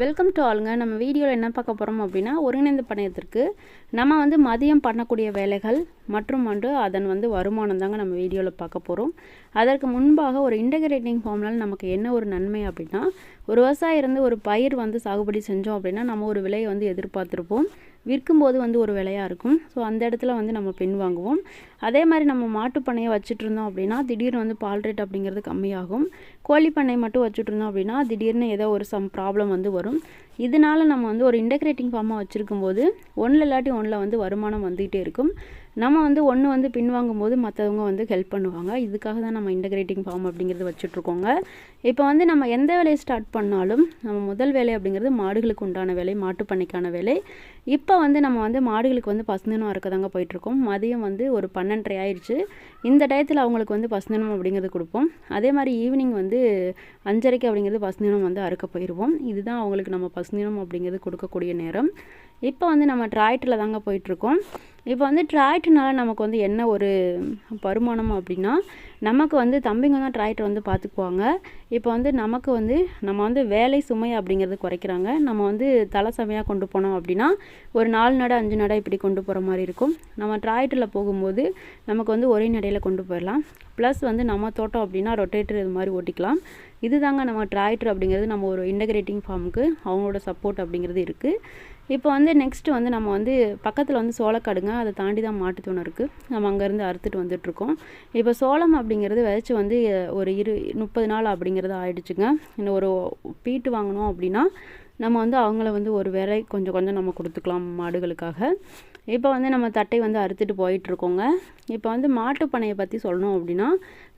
Welcome to ஆளுங்க. நம்ம வீடியோவில் என்ன பார்க்க போகிறோம் அப்படின்னா ஒருங்கிணைந்த பணையத்திற்கு நம்ம வந்து மதியம் பண்ணக்கூடிய வேலைகள் மற்றும் வந்து அதன் வந்து வருமானம் தாங்க நம்ம வீடியோவில் பார்க்க போகிறோம் அதற்கு முன்பாக ஒரு இன்டகிரேட்டிங் ஃபார்ம்னால் நமக்கு என்ன ஒரு நன்மை அப்படின்னா ஒரு விவசாயி இருந்து ஒரு பயிர் வந்து சாகுபடி செஞ்சோம் அப்படின்னா நம்ம ஒரு விலையை வந்து எதிர்பார்த்துருப்போம். விற்கும்போது வந்து ஒரு விலையாக இருக்கும். ஸோ அந்த இடத்துல வந்து நம்ம பின் வாங்குவோம். அதே மாதிரி நம்ம மாட்டுப் பண்ணையை வச்சுட்டு இருந்தோம் அப்படின்னா திடீர்னு வந்து பால் ரேட் அப்படிங்கிறது கம்மியாகும். கோழி பண்ணை மட்டும் வச்சுட்டு இருந்தோம் அப்படின்னா திடீர்னு ஏதோ ஒரு சம் ப்ராப்ளம் வந்து வரும். இதனால நம்ம வந்து ஒரு இன்டகிரேட்டிங் ஃபார்மாக வச்சுருக்கும் போது ஒன்றில் இல்லாட்டி ஒன்றில் வந்து வருமானம் வந்துகிட்டே இருக்கும். நம்ம வந்து ஒன்று வந்து பின்வாங்கும் போது மற்றவங்க வந்து ஹெல்ப் பண்ணுவாங்க. இதுக்காக தான் நம்ம இன்டகிரேட்டிங் ஃபார்ம் அப்படிங்கிறது வச்சுட்ருக்கோங்க இப்போ வந்து நம்ம எந்த வேலையை ஸ்டார்ட் பண்ணாலும் நம்ம முதல் வேலை அப்படிங்கிறது மாடுகளுக்கு உண்டான வேலை மாட்டுப் பண்ணைக்கான வேலை. இப்போ வந்து நம்ம வந்து மாடுகளுக்கு வந்து பசுந்தனம் அறுக்க தாங்க போயிட்டுருக்கோம். மதியம் வந்து ஒரு பன்னெண்டரை ஆயிடுச்சு. இந்த டயத்தில் அவங்களுக்கு வந்து பசுந்தனம் அப்படிங்கிறது கொடுப்போம். அதே மாதிரி ஈவினிங் வந்து அஞ்சரைக்கு அப்படிங்கிறது பசுந்தினம் வந்து அறுக்க போயிடுவோம் இதுதான் அவங்களுக்கு நம்ம பசுந்தினம் அப்படிங்கிறது கொடுக்கக்கூடிய நேரம். இப்போ வந்து நம்ம டிராக்டரில் தாங்க போயிட்டுருக்கோம். இப்போ வந்து டிராக்டர்னால நமக்கு வந்து என்ன ஒரு வருமானம் அப்படின்னா நமக்கு வந்து தம்பிங்க தான் டிராக்டர் வந்து பார்த்துக்குவாங்க. இப்போ வந்து நமக்கு வந்து நம்ம வந்து வேலை சுமை அப்படிங்கிறது குறைக்கிறாங்க. நம்ம வந்து தலை சமையாக கொண்டு போனோம் அப்படின்னா ஒரு நாலு நடை அஞ்சு நடை இப்படி கொண்டு போகிற மாதிரி இருக்கும். நம்ம டிராக்டரில் போகும்போது நமக்கு வந்து ஒரே நடையில் கொண்டு போயிடலாம். ப்ளஸ் வந்து நம்ம தோட்டம் அப்படின்னா ரொட்டேட்டர் இது மாதிரி ஓட்டிக்கலாம். இது தாங்க நம்ம ட்ராய்ட்ரு அப்படிங்கிறது நம்ம ஒரு இன்டகிரேட்டிங் ஃபார்முக்கு அவங்களோட சப்போர்ட் அப்படிங்கிறது இருக்குது இப்போ வந்து நெக்ஸ்ட்டு வந்து நம்ம வந்து பக்கத்தில் வந்து சோளக்காடுங்க அதை தாண்டி தான் மாட்டுத்தோணம் இருக்குது நம்ம அங்கேருந்து அறுத்துட்டு வந்துட்டுருக்கோம். இப்போ சோளம் அப்படிங்கிறது விதைச்சி வந்து ஒரு இரு முப்பது நாள் அப்படிங்கிறது ஆயிடுச்சுங்க. இன்னும் ஒரு பீட்டு வாங்கினோம் அப்படின்னா நம்ம வந்து அவங்கள வந்து ஒரு விலை கொஞ்சம் கொஞ்சம் நம்ம கொடுத்துக்கலாம் மாடுகளுக்காக. இப்போ வந்து நம்ம தட்டை வந்து அறுத்துட்டு போயிட்டுருக்கோங்க. இப்போ வந்து மாட்டுப்பனையை பற்றி சொல்லணும் அப்படின்னா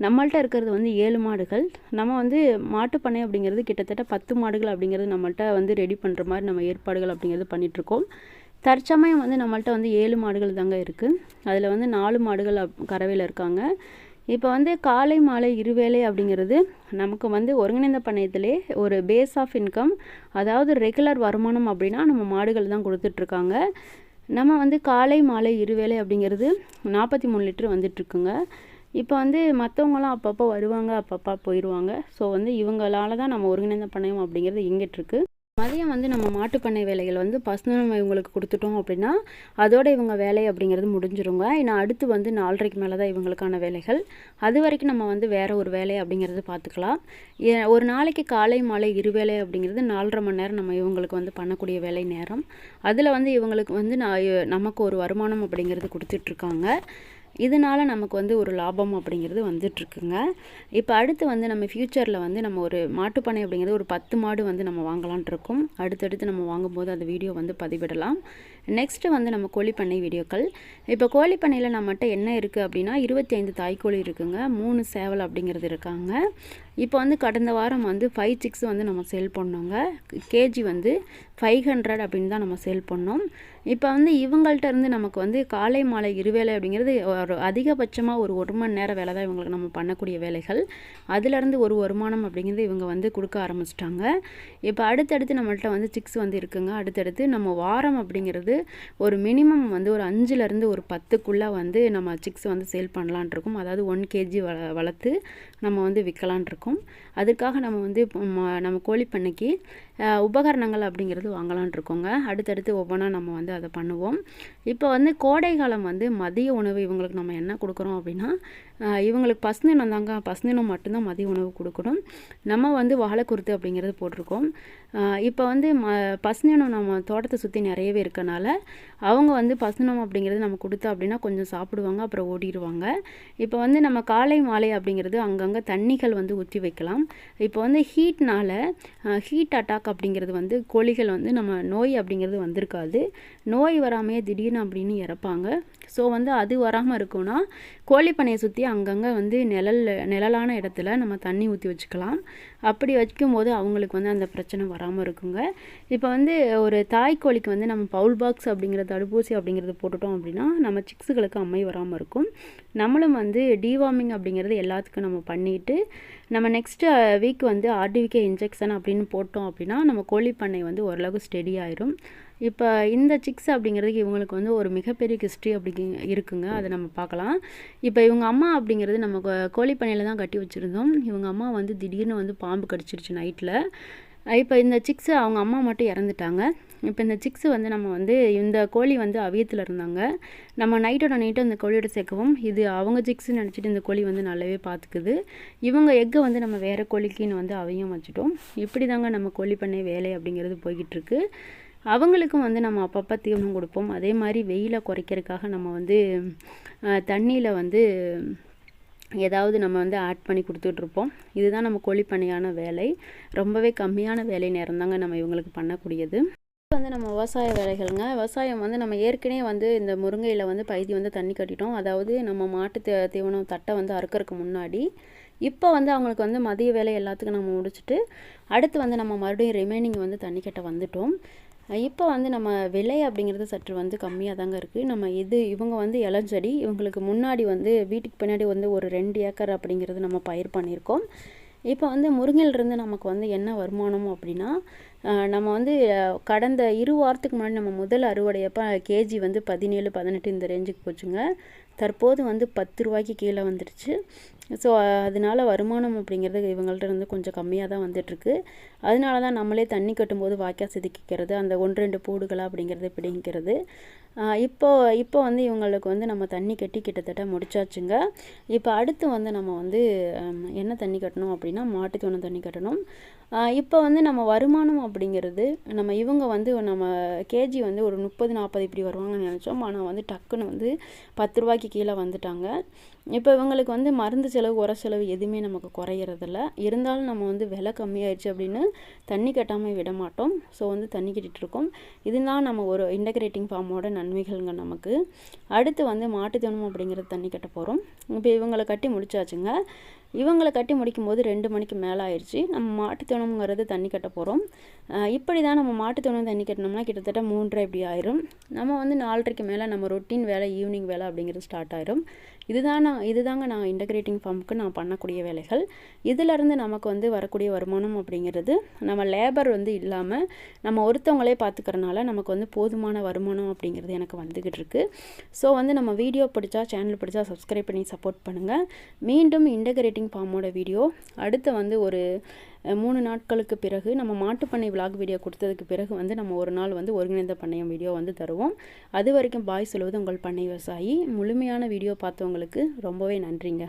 நம்மள்ட்ட இருக்கிறது வந்து ஏழு மாடுகள். நம்ம வந்து மாட்டுப்பனை அப்படிங்கிறது கிட்டத்தட்ட பத்து மாடுகள் அப்படிங்கிறது நம்மள்ட்ட வந்து ரெடி பண்ணுற மாதிரி நம்ம ஏற்பாடுகள் அப்படிங்கிறது பண்ணிகிட்ருக்கோம் தற்சமயம் வந்து நம்மள்ட்ட வந்து ஏழு மாடுகள் தாங்க இருக்குது அதில் வந்து நாலு மாடுகள் கறவையில் இருக்காங்க. இப்போ வந்து காலை மாலை இருவேளை அப்படிங்கிறது நமக்கு வந்து ஒருங்கிணைந்த பண்ணையத்திலே ஒரு பேஸ் ஆஃப் இன்கம் அதாவது ரெகுலர் வருமானம் அப்படின்னா நம்ம மாடுகள் தான் கொடுத்துட்ருக்காங்க. நம்ம வந்து காலை மாலை இருவேளை அப்படிங்கிறது நாற்பத்தி மூணு லிட்டர் வந்துட்டுருக்குங்க. இப்போ வந்து மற்றவங்களாம் அப்பப்போ வருவாங்க அப்பப்போ போயிடுவாங்க ஸோ வந்து இவங்களால தான் நம்ம ஒருங்கிணைந்த பண்ணையம் அப்படிங்கிறது இயங்கிட்டுருக்கு மதியம் வந்து நம்ம மாட்டுப்பண்ணை வேலைகள் வந்து பசுந்தனம் இவங்களுக்கு கொடுத்துட்டோம் அப்படின்னா அதோட இவங்க வேலை அப்படிங்கிறது முடிஞ்சிருங்க. ஏன்னா அடுத்து வந்து நாலரைக்கு மேலே தான் இவங்களுக்கான வேலைகள். அது வரைக்கும் நம்ம வந்து வேறு ஒரு வேலை அப்படிங்கிறது பார்த்துக்கலாம். ஒரு நாளைக்கு காலை மாலை இரு வேலை அப்படிங்கிறது நாலரை மணி நேரம் நம்ம இவங்களுக்கு வந்து பண்ணக்கூடிய வேலை நேரம். அதில் வந்து இவங்களுக்கு வந்து நான் நமக்கு ஒரு வருமானம் அப்படிங்கிறது கொடுத்துட்ருக்காங்க. இதனால் நமக்கு வந்து ஒரு லாபம் அப்படிங்கிறது வந்துட்டுருக்குங்க. இப்போ அடுத்து வந்து நம்ம ஃப்யூச்சரில் வந்து நம்ம ஒரு மாட்டுப்பனை அப்படிங்கிறது ஒரு பத்து மாடு வந்து நம்ம வாங்கலான் இருக்கோம் அடுத்தடுத்து நம்ம வாங்கும்போது அந்த வீடியோ வந்து பதிவிடலாம். நெக்ஸ்ட்டு வந்து நம்ம கோழிப்பண்ணை வீடியோக்கள். இப்போ கோழிப்பண்ணையில் நம்மகிட்ட என்ன இருக்குது அப்படின்னா இருபத்தி ஐந்து தாய்க்கோழி இருக்குங்க. மூணு சேவல் அப்படிங்கிறது இருக்காங்க. இப்போ வந்து கடந்த வாரம் வந்து ஃபைவ் சிக்ஸ் வந்து நம்ம சேல் பண்ணோங்க. கேஜி வந்து ஃபைவ் ஹண்ட்ரட் அப்படின்னு தான் நம்ம சேல் பண்ணோம். இப்போ வந்து இவங்கள்ட்ட இருந்து நமக்கு வந்து காலை மாலை இருவேளை அப்படிங்கிறது ஒரு அதிகபட்சமாக ஒரு ஒரு மணி நேரம் வேலை தான் இவங்களுக்கு நம்ம பண்ணக்கூடிய வேலைகள். அதுலேருந்து ஒரு வருமானம் அப்படிங்கிறது இவங்க வந்து கொடுக்க ஆரம்பிச்சிட்டாங்க. இப்போ அடுத்தடுத்து நம்மள்ட்ட வந்து சிக்ஸ் வந்து இருக்குங்க. அடுத்தடுத்து நம்ம வாரம் அப்படிங்கிறது ஒரு மினிமம் வந்து ஒரு அஞ்சுலேருந்து ஒரு பத்துக்குள்ளே வந்து நம்ம சிக்ஸ் வந்து சேல் பண்ணலான் இருக்கோம் அதாவது ஒன் கேஜி வ வளர்த்து நம்ம வந்து விற்கலான் இருக்கோம் அதுக்காக நம்ம வந்து நம்ம கோழி பண்ணைக்கு உபகரணங்கள் அப்படிங்கிறது வாங்கலான் இருக்கோங்க. அடுத்தடுத்து ஒவ்வொன்றா நம்ம வந்து அதை பண்ணுவோம். இப்போ வந்து கோடை காலம் வந்து மதிய உணவு இவங்களுக்கு நம்ம என்ன கொடுக்குறோம் அப்படின்னா இவங்களுக்கு பசுந்தினம் தாங்க. பசுந்தினம் மட்டும்தான் மதிய உணவு கொடுக்கணும். நம்ம வந்து வாழைக்குருத்து அப்படிங்கிறது போட்டிருக்கோம். இப்போ வந்து ம பசுந்தினம் நம்ம தோட்டத்தை சுற்றி நிறையவே இருக்கனால அவங்க வந்து பசுனம் அப்படிங்கிறது நம்ம கொடுத்தோம் அப்படின்னா கொஞ்சம் சாப்பிடுவாங்க அப்புறம் ஓடிடுவாங்க. இப்போ வந்து நம்ம காலை மாலை அப்படிங்கிறது அங்கங்கே தண்ணிகள் வந்து ஊற்றி வைக்கலாம். இப்போ வந்து ஹீட்னால் ஹீட் அட்டாக் அப்படிங்கிறது வந்து கோழிகள் வந்து நம்ம நோய் அப்படிங்கிறது வந்திருக்காது. நோய் வராமையே திடீர்னு அப்படின்னு இறப்பாங்க. ஸோ வந்து அது வராமல் இருக்கும்னா கோழிப்பனையை சுற்றி அங்கங்கே வந்து நிழல் நிழலான இடத்துல நம்ம தண்ணி ஊற்றி வச்சுக்கலாம். அப்படி வைக்கும்போது அவங்களுக்கு வந்து அந்த பிரச்சனை வராமல் இருக்குங்க. இப்போ வந்து ஒரு தாய் கோழிக்கு வந்து நம்ம பவுல் பாக்ஸ் அப்படிங்கிற தடுப்பூசி அப்படிங்கிறது போட்டுட்டோம் அப்படின்னா நம்ம சிக்ஸுகளுக்கு அம்மை வராமல் இருக்கும். நம்மளும் வந்து டிவார்மிங் அப்படிங்கிறது எல்லாத்துக்கும் நம்ம பண்ணிவிட்டு நம்ம நெக்ஸ்ட்டு வீக் வந்து ஆர்டிவிகே இன்ஜெக்ஷன் அப்படின்னு போட்டோம் அப்படின்னா நம்ம கோழி பண்ணை வந்து ஓரளவுக்கு ஸ்டெடி ஆயிரும். இப்போ இந்த சிக்ஸ் அப்படிங்கிறதுக்கு இவங்களுக்கு வந்து ஒரு மிகப்பெரிய ஹிஸ்ட்ரி அப்படி இருக்குங்க. அதை நம்ம பார்க்கலாம். இப்போ இவங்க அம்மா அப்படிங்கிறது நம்ம கோழிப்பண்ணையில் தான் கட்டி வச்சுருந்தோம். இவங்க அம்மா வந்து திடீர்னு வந்து பாம்பு கடிச்சிருச்சு நைட்டில் இப்போ இந்த சிக்ஸு அவங்க அம்மா மட்டும் இறந்துட்டாங்க. இப்போ இந்த சிக்ஸு வந்து நம்ம வந்து இந்த கோழி வந்து அவியத்தில் இருந்தாங்க. நம்ம நைட்டோட நைட்டு அந்த கோழியோட சேர்க்கவும் இது அவங்க சிக்ஸுன்னு நினச்சிட்டு இந்த கோழி வந்து நல்லாவே பார்த்துக்குது இவங்க எக்கை வந்து நம்ம வேறு கோழிக்குன்னு வந்து அவையும் வச்சுட்டோம். இப்படி தாங்க நம்ம கோழி பண்ணை வேலை அப்படிங்கிறது போய்கிட்டுருக்கு. அவங்களுக்கும் வந்து நம்ம அப்பப்போ தீவனம் கொடுப்போம். அதே மாதிரி வெயிலை குறைக்கிறதுக்காக நம்ம வந்து தண்ணியில் வந்து ஏதாவது நம்ம வந்து ஆட் பண்ணி கொடுத்துட்ருப்போம். இதுதான் நம்ம கோழிப்பண்ணையான வேலை. ரொம்பவே கம்மியான வேலை நேரம் தாங்க நம்ம இவங்களுக்கு பண்ணக்கூடியது. வந்து நம்ம விவசாய வேலைகள்ங்க. விவசாயம் வந்து நம்ம ஏற்கனவே வந்து இந்த முருங்கையில் வந்து பைதி வந்து தண்ணி கட்டிட்டோம். அதாவது நம்ம மாட்டு தே தீவனம் தட்டை வந்து அறுக்கறதுக்கு முன்னாடி. இப்போ வந்து அவங்களுக்கு வந்து மதிய வேலை எல்லாத்துக்கும் நம்ம முடிச்சுட்டு அடுத்து வந்து நம்ம மறுபடியும் ரிமைனிங் வந்து தண்ணி கட்ட வந்துட்டோம். இப்போ வந்து நம்ம விலை அப்படிங்கிறது சற்று வந்து கம்மியாக தாங்க இருக்குது நம்ம இது இவங்க வந்து இளஞ்செடி இவங்களுக்கு முன்னாடி வந்து வீட்டுக்கு பின்னாடி வந்து ஒரு ரெண்டு ஏக்கர் அப்படிங்கிறது நம்ம பயிர் பண்ணியிருக்கோம். இப்போ வந்து முருங்கையிலிருந்து நமக்கு வந்து என்ன வருமானம் அப்படின்னா நம்ம வந்து கடந்த இரு வாரத்துக்கு முன்னாடி நம்ம முதல் அறுவடையப்போ கேஜி வந்து பதினேழு பதினெட்டு இந்த ரேஞ்சுக்கு போச்சுங்க. தற்போது வந்து பத்து ரூபாய்க்கு கீழே வந்துடுச்சு ஸோ அதனால வருமானம் அப்படிங்கிறது இவங்கள்ட்ட இருந்து கொஞ்சம் கம்மியாக தான் வந்துட்டுருக்கு. அதனால தான் நம்மளே தண்ணி கட்டும்போது வாய்க்கால் செதுக்கிக்கிறது அந்த ஒன்று ரெண்டு பூடுகளாக அப்படிங்கிறது பிடிங்கிறது இப்போ இப்போ வந்து இவங்களுக்கு வந்து நம்ம தண்ணி கட்டி கிட்டத்தட்ட முடிச்சாச்சுங்க. இப்போ அடுத்து வந்து நம்ம வந்து என்ன தண்ணி கட்டணும் அப்படின்னா மாட்டு தோணம் தண்ணி கட்டணும்? இப்போ வந்து நம்ம வருமானம் அப்படிங்கிறது நம்ம இவங்க வந்து நம்ம கேஜி வந்து ஒரு முப்பது நாற்பது இப்படி வருவாங்கன்னு நினச்சோம். ஆனால் வந்து டக்குன்னு வந்து பத்து ரூபாய்க்கு கீழே வந்துட்டாங்க. இப்போ இவங்களுக்கு வந்து மருந்து செலவு உர செலவு எதுவுமே நமக்கு குறையிறதில்ல. இருந்தாலும் நம்ம வந்து விலை கம்மியாயிடுச்சு அப்படின்னு தண்ணி கட்டாமல் விட மாட்டோம். ஸோ வந்து தண்ணி கட்டிகிட்ருக்கோம் இதுதான் நம்ம ஒரு இன்டகிரேட்டிங் ஃபார்மோட நன்மைகள்ங்க நமக்கு. அடுத்து வந்து மாட்டுத்தனம் அப்படிங்கிறது தண்ணி கட்ட போகிறோம் இப்போ இவங்களை கட்டி முடிச்சாச்சுங்க. இவங்களை கட்டி முடிக்கும்போது ரெண்டு மணிக்கு மேலே ஆயிடுச்சு நம்ம மாட்டுத்தோணம்ங்கிறது தண்ணி கட்ட போகிறோம் இப்படி தான் நம்ம மாட்டுத்தோணம் தண்ணி கட்டினோம்னா கிட்டத்தட்ட மூன்றரை இப்படி ஆயிரும். நம்ம வந்து நாலரைக்கு மேலே நம்ம ரொட்டீன் வேலை ஈவினிங் வேலை அப்படிங்கிறது ஸ்டார்ட் ஆயிரும். இதுதான் நான் இதுதாங்க நான் இன்டகிரேட்டிங் ஃபார்முக்கு நான் பண்ணக்கூடிய வேலைகள். இதிலேருந்து நமக்கு வந்து வரக்கூடிய வருமானம் அப்படிங்கிறது நம்ம லேபர் வந்து இல்லாமல் நம்ம ஒருத்தவங்களே பார்த்துக்கறனால நமக்கு வந்து போதுமான வருமானம் அப்படிங்கிறது எனக்கு வந்துக்கிட்டு இருக்கு. ஸோ வந்து நம்ம வீடியோ பிடிச்சா சேனல் பிடிச்சா சப்ஸ்கிரைப் பண்ணி சப்போர்ட் பண்ணுங்கள் மீண்டும் இன்டகிரேட்டிங் ஃபார்மோட வீடியோ அடுத்து வந்து ஒரு மூணு நாட்களுக்கு பிறகு நம்ம மாட்டுப்பண்ணை விலாக் வீடியோ கொடுத்ததுக்கு பிறகு வந்து நம்ம ஒரு நாள் வந்து ஒருங்கிணைந்த பண்ணையம் வீடியோ வந்து தருவோம். அது வரைக்கும் பாய் சொல்வது உங்கள் பண்ணை விவசாயி. முழுமையான வீடியோ பார்த்தவங்களுக்கு ரொம்பவே நன்றிங்க.